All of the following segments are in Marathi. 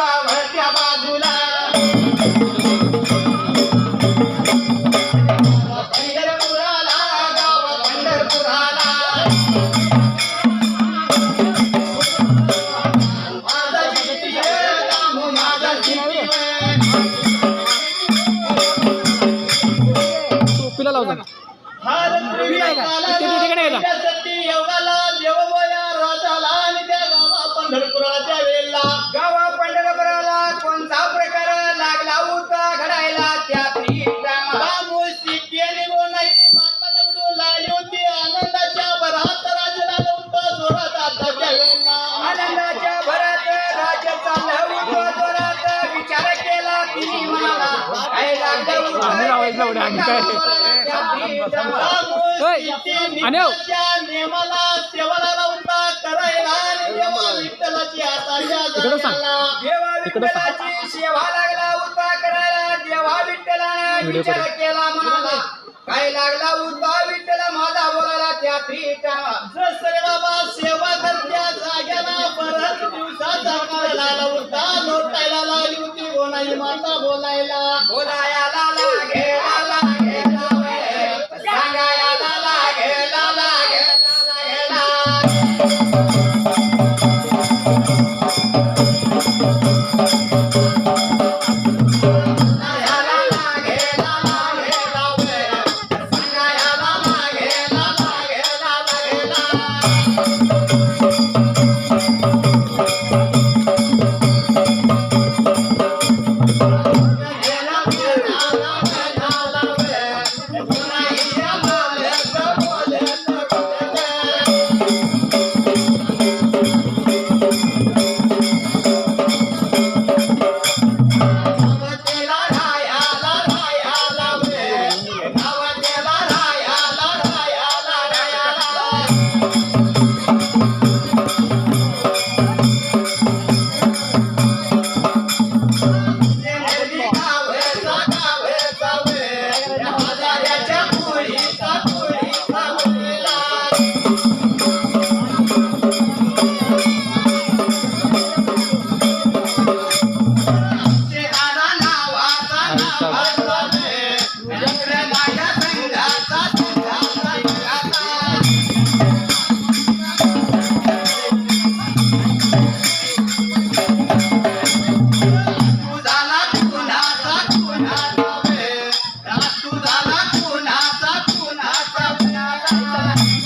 गावाच्या बाजूला. आम्ही काय? हो. सांग सांग. काय लागला उद्धा माझा बोलायला त्या त्रिटा. सेवा करत्या जाग्याला परत दिवसा लाला उद्धा लोटायला लागली होती माता बोलायला. बोलाया.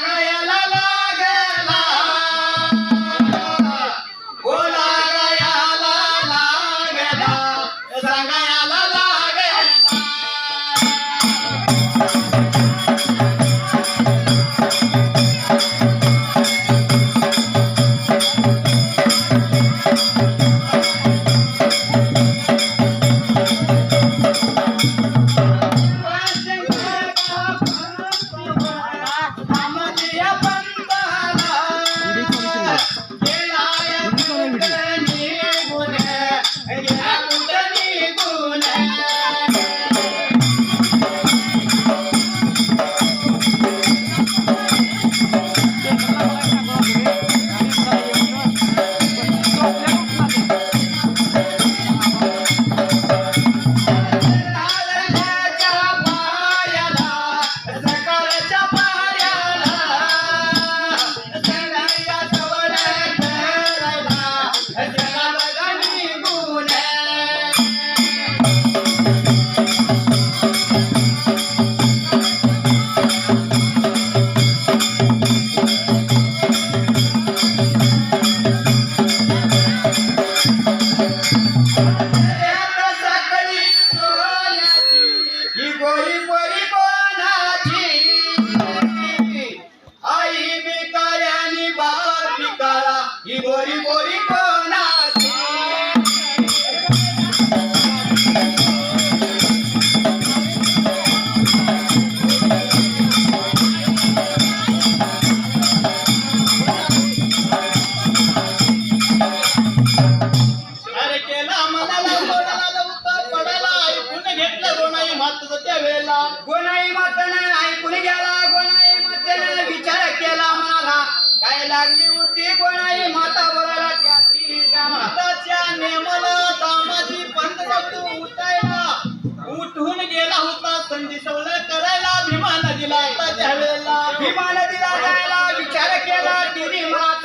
Hallelujah.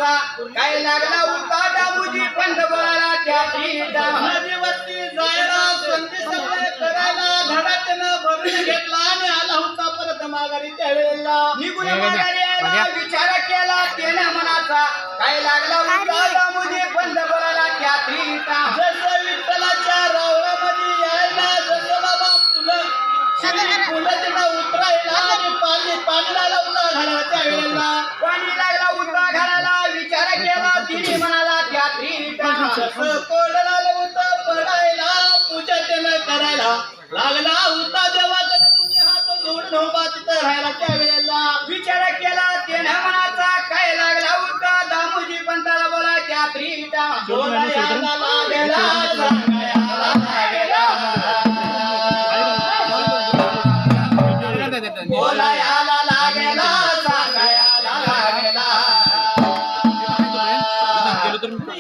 दिवसा काय लागला होता दाबूजी पंढरपुराला त्याची दिवसती जायला संधी सगळे करायला भरून घेतला आणि आला होता परत माघारी त्यावेळेला. निघून माघारी विचार तिने म्हणाला त्या त्रिविक्रमास कोडला होता पडायला. पूजा त्यानं करायला लागला होता देवाकडे तुम्ही हात जोडून हो बात राहायला त्यावेळेला विचार केला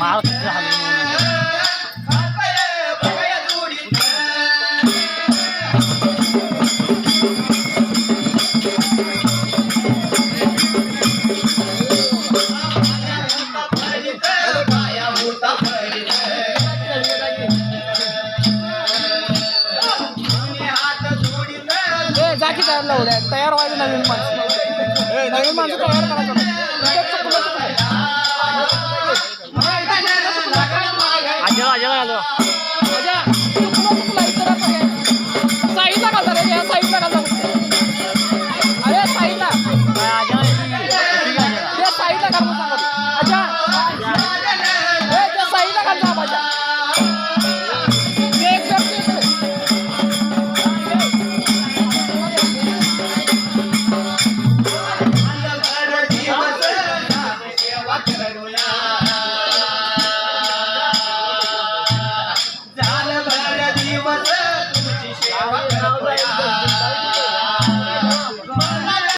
महाराष्ट्र झाले तयार व्हायचं नवीन माणसं. नवीन माणसं तयार करायचं.